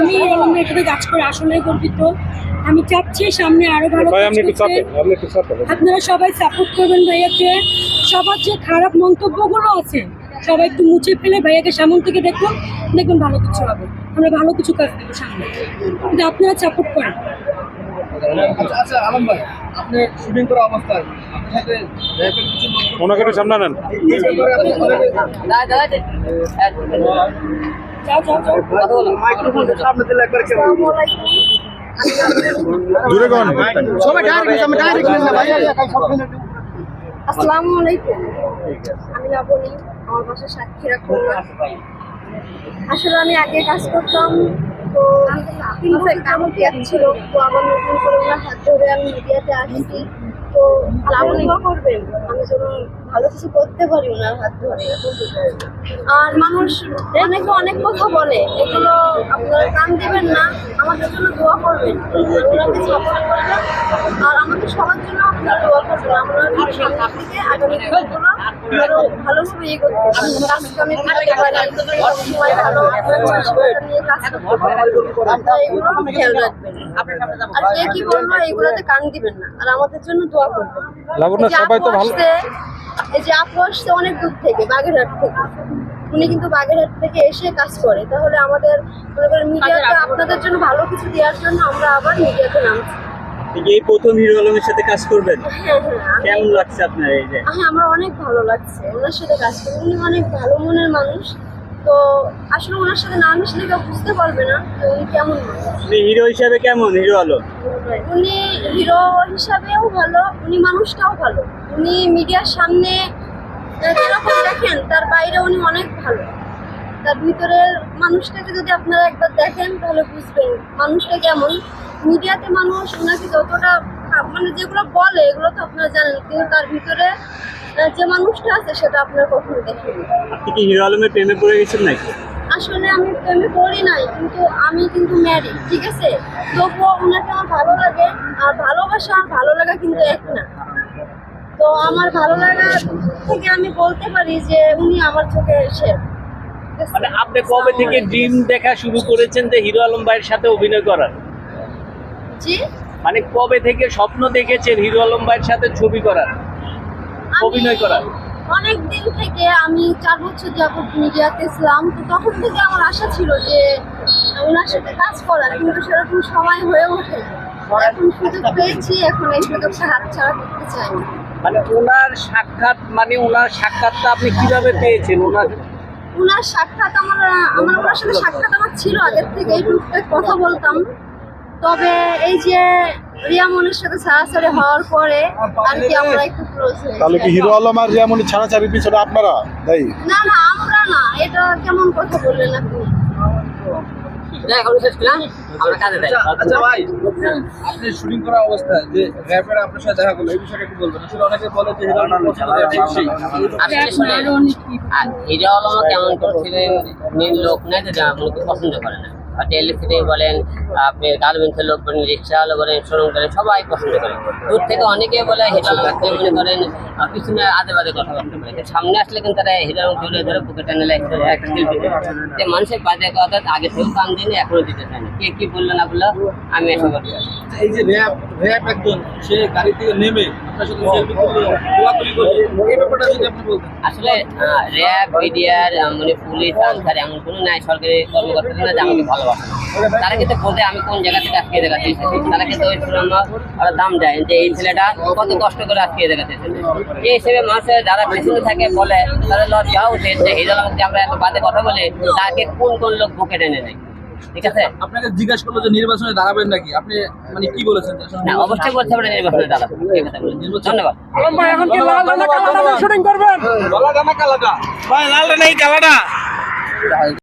আমি এরকম এখানে কাজ করে আসলে গর্বিত। আমি চাচ্ছি সামনে আরও ভালো আপনারা সবাই সাপোর্ট করবেন ভাইয়াকে। সবার যে খারাপ মন্তব্যগুলো আছে সবাই একটু মুছে ফেলে ভাইয়াকে সামন থেকে দেখুন দেখুন ভালো কিছু হবে। আমরা ভালো কিছু কাজ দেবো সামনে। কিন্তু আপনারা সাপোর্ট করেন। আচ্ছা আচ্ছা আলম ভাই আপনি শুটিং করা অবস্থায় ওনাকে একটু সামনে নেন দূরে কোন সবাই ডাইরেক্ট আমি ডাইরেক্ট না ভাই। আসসালামু আলাইকুম। আমি লাবণী আমার বাসা খুলনা। আসলে আমি আগে কাজ করতাম তো কাম ছিল তো আবার নতুন করে ওনার হাত ধরে আমি মিডিয়াতে আসছি। তো লাবণী করবেন? আমি যেন ভালো কিছু করতে পারি ওনার হাত ধরে আর মানুষ অনেকে অনেক কথা বলে, এগুলো আপনারা কান দেবেন না, আমাদের জন্য দোয়া করবেন। ওনাকে সাপোর্ট করবেন আর আমাদের সবার জন্য আপনারা দোয়া করবেন। আমরা সামনে থেকে আগামী আরও ভালোভাবে ইয়ে করতে পারি কাজ কামে সবসময় ভালো খেয়াল দিবেন না আর আমাদের জন্য সবাই তো ভালো- এই যে আপু আসছে অনেক দূর থেকে বাগেরহাট থেকে উনি কিন্তু বাগেরহাট থেকে এসে কাজ করে তাহলে আমাদের মনে করেন মিডিয়াতে আপনাদের জন্য ভালো কিছু দেওয়ার জন্য আমরা আবার মিডিয়াতে নামছি প্রথম হিরো আলমের সাথে কাজ করবেন হ্যাঁ হ্যাঁ কেমন লাগছে হ্যাঁ আমার অনেক ভালো লাগছে ওনার সাথে কাজ করে উনি অনেক ভালো মনের মানুষ তো আসলে ওনার সাথে না মিশলে কেউ বুঝতে পারবে না যে উনি কেমন আপনি হিরো হিসাবে কেমন? হিরো আলম উনি হিরো হিসাবেও ভালো উনি মানুষটাও ভালো। উনি মিডিয়ার সামনে যেরকম দেখেন তার বাইরে উনি অনেক ভালো। তার ভিতরের মানুষটাকে যদি আপনারা একবার দেখেন তাহলে বুঝবেন মানুষটা কেমন। মিডিয়াতে মানুষ ওনাকে যতটা মানে যেগুলো বলে এগুলো তো আপনারা জানেন কিন্তু তার ভিতরে যে মানুষটা আছে সেটা আপনারা কখনো দেখেনি। আপনি কি হিরো আলমের প্রেমে পড়ে গেছেন নাকি? আসলে আমি প্রেমে পড়ি নাই কিন্তু আমি কিন্তু ম্যারিড ঠিক আছে? তবুও ওনাকে আমার ভালো লাগে আর ভালোবাসা আর ভালো লাগা কিন্তু এক না। তো আমার ভালো লাগা থেকে আমি বলতে পারি যে উনি আমার চোখে এসে মানে আপনি কবে থেকে ড্রিম দেখা শুরু করেছেন যে হিরো আলম ভাইয়ের সাথে অভিনয় করার? জি? মানে কবে থেকে স্বপ্ন দেখেছেন হিরো আলম ভাইয়ের সাথে ছবি করার? অভিনয় করার? অনেক দিন থেকে আমি চার বছর যাবত মিডিয়াতে ছিলাম তো তখন থেকে আমার আশা ছিল যে ওনার সাথে কাজ করার কিন্তু সেরকম সময় হয়ে ওঠে এখন সুযোগ পেয়েছি এখন এই সুযোগটা হাত ছাড়া করতে চাই মানে ওনার সাক্ষাৎ মানে ওনার সাক্ষাৎটা আপনি কীভাবে পেয়েছেন? ওনার ওনার সাক্ষাৎ আমার আমার ওনার সাথে সাক্ষাৎ আমার ছিল আগের থেকে এই টুকটাক কথা বলতাম। তবে এই যে রিয়া মনের সাথে ছাড়াছাড়ি হওয়ার পরে আর কি আমরা একটু ক্লোজ তাহলে কি হিরো আলম আর রিয়ামণি ছাড়াছাড়ির পিছনে আপনারা? তাই? না না আমরা না এটা কেমন কথা বললেন আপনি? আচ্ছা ভাই আপনি শুটিং করা অবস্থায় যে র্যাপের আপনার সাথে দেখা করল এই বিষয়টা একটু বলবেন। আসলে অনেকে বলে যে হিরো আলম পছন্দ করে, ঠিক সেই। আসলে শুনে আরও অনেক কি আর হিরো আলম কেমন করছিলেন? লোক নাই যে মূলত পছন্দ করে না। টেলিফিতে বলেন আপনি গার্মেন্টসের লোক বলেন রিক্সা আলো বলেন শোরুম করেন সবাই পছন্দ করে। দূর থেকে অনেকে বলে হিরো আলমকে মনে করেন আহ, পিছনে আজে বাজে কথাবার্তা বলে। সামনে আসলে কিন্তু তারা হিরো আলম ধরে ধরে বুকে টেনে লাগে একটা যে মানুষের বাজে কথা আগে থেকেও কান দিলে এখনও দিতে চায় না। কে কি বলল না বলল আমি এসব না। এই যে র্যাপ র্যাপ একজন সে গাড়ি থেকে নেমে আসলে র্যাব আহ, মানে পুলিশ এমন কোনো সরকারি তারা কিন্তু বোঝে আমি কোন জায়গা থেকে এই জায়গাতে তারা কিন্তু ওই ওরা দাম দেয় যে এই ছেলেটা কত কষ্ট করে এই জায়গাতে এই হিসেবে মানুষের যারা পেছনে থাকে বলে তাদের লজ্জা উঠে যে আলমকে আমরা এত বাজে কথা বলে তাকে কোন কোন লোক বুকে টেনে নেয়? ঠিক আছে? আপনাকে জিজ্ঞাসা করল যে নির্বাচনে দাঁড়াবেন নাকি? আপনি মানে কি বলেছেন? না অবশ্যই বলতে পারেন নির্বাচনে দাঁড়াবেন ধন্যবাদ। আলম ভাই এখন কি লাল ডানা কালো শুটিং করবেন? ভাই লাল নাই কালাটা।